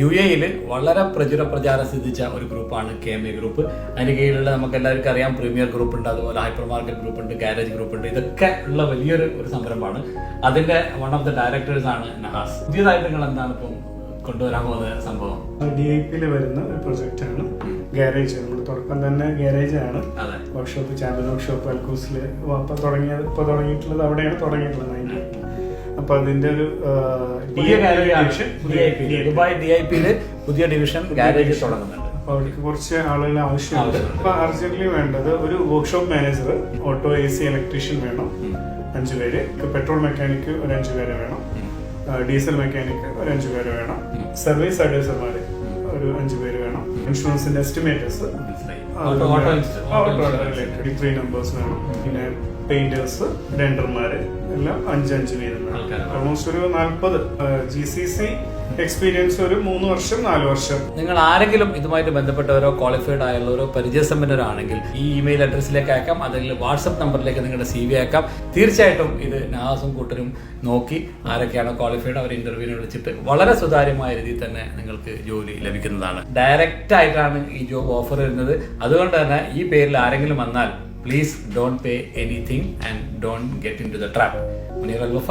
U എയിൽ വളരെ പ്രചുര പ്രചാരം സിദ്ധിച്ച ഒരു ഗ്രൂപ്പാണ് കെ എം എ ഗ്രൂപ്പ് അതിന് കീഴിലുള്ള നമുക്ക് എല്ലാവർക്കും അറിയാം പ്രീമിയർ ഗ്രൂപ്പ് ഉണ്ട് അതുപോലെ ഹൈപ്പർ മാർക്കറ്റ് ഗ്രൂപ്പ് ഉണ്ട് ഗാരേജ് ഗ്രൂപ്പ് ഉണ്ട്. ഇതൊക്കെ ഉള്ള വലിയൊരു ഒരു സംരംഭമാണ്. അതിന്റെ വൺ ഓഫ് ദ ഡയറക്ടേഴ്സ് ആണ് നഹാസ്. പുതിയതായിട്ട് നിങ്ങൾ എന്താണ് ഇപ്പം കൊണ്ടുവരാൻ പോകുന്ന സംഭവം? ഡി ഐ പിയിൽ വരുന്ന ഒരു പ്രൊജക്റ്റ് ആണ്. ഗാരേജ് നമ്മുടെ തുടക്കം തന്നെ ഗാരേജ് ആണ്. വർക്ക്ഷോപ്പ് ചാമ്പ്യൻ വർക്ക്ഷോപ്പ് അൽക്കൂസിൽ അപ്പൊ തുടങ്ങിയത് ഇപ്പൊ തുടങ്ങിയിട്ടുള്ളത് അവിടെയാണ് തുടങ്ങിയിട്ടുള്ളത്. നയന്റി അപ്പൊ അതിന്റെ ഒരു പുതിയ ദുബായ് ഡി ഐ പിയിൽ പുതിയ ഡിവിഷൻ ഗാരേജ് തുടങ്ങുന്നുണ്ട്. അപ്പൊ അവർക്ക് കുറച്ച് ആളുകളെ ആവശ്യമുണ്ട്. ആവശ്യമുണ്ട്. അപ്പൊ അർജന്റ്ലി വേണ്ടത് ഒരു workshop manager auto A C electrician വേണം. അഞ്ചു പേര്. പെട്രോൾ മെക്കാനിക് ഒരു അഞ്ചു പേര് വേണം. ഡീസൽ മെക്കാനിക് ഒരു അഞ്ചു പേര് വേണം. സർവീസ് അഡ്വൈസർമാര് ഒരു അഞ്ചു പേര് വേണം. ഇൻഷുറൻസിന്റെ എസ്റ്റിമേറ്റേഴ്സ് ഡിഗ്രി ത്രീ നമ്പേഴ്സ് വേണം. പിന്നെ പെയിന്റേഴ്സ് രണ്ടർമാര് എല്ലാം അഞ്ച് വീതം ആൾക്കാര് വേണം. ഓൾമോസ്റ്റ് ഒരു നാൽപ്പത് ജി സി സി എക്സ്പീരിയൻസ് ഒരു മൂന്ന് വർഷം നാല് വർഷം. നിങ്ങൾ ആരെങ്കിലും ഇതുമായിട്ട് ബന്ധപ്പെട്ടവരോ ക്വാളിഫൈഡ് ആയുള്ളവരോ പരിചയസമ്പന്നരാണെങ്കിൽ ഈ ഇമെയിൽ അഡ്രസ്സിലേക്ക് അയക്കാം അല്ലെങ്കിൽ വാട്സപ്പ് നമ്പറിലേക്ക് നിങ്ങളുടെ സി വി അയക്കാം. തീർച്ചയായിട്ടും ഇത് നാസും കൂട്ടരും നോക്കി ആരൊക്കെയാണ് ക്വാളിഫൈഡ് അവർ ഇന്റർവ്യൂവിന് വിളിച്ചിട്ട് വളരെ സുതാര്യമായ രീതിയിൽ തന്നെ നിങ്ങൾക്ക് ജോലി ലഭിക്കുന്നതാണ്. ഡയറക്റ്റ് ആയിട്ടാണ് ഈ ജോബ് ഓഫർ വരുന്നത്. അതുകൊണ്ട് തന്നെ ഈ പേരിൽ ആരെങ്കിലും വന്നാൽ please don't pay anything and don't get into the trap Muneer Alwafa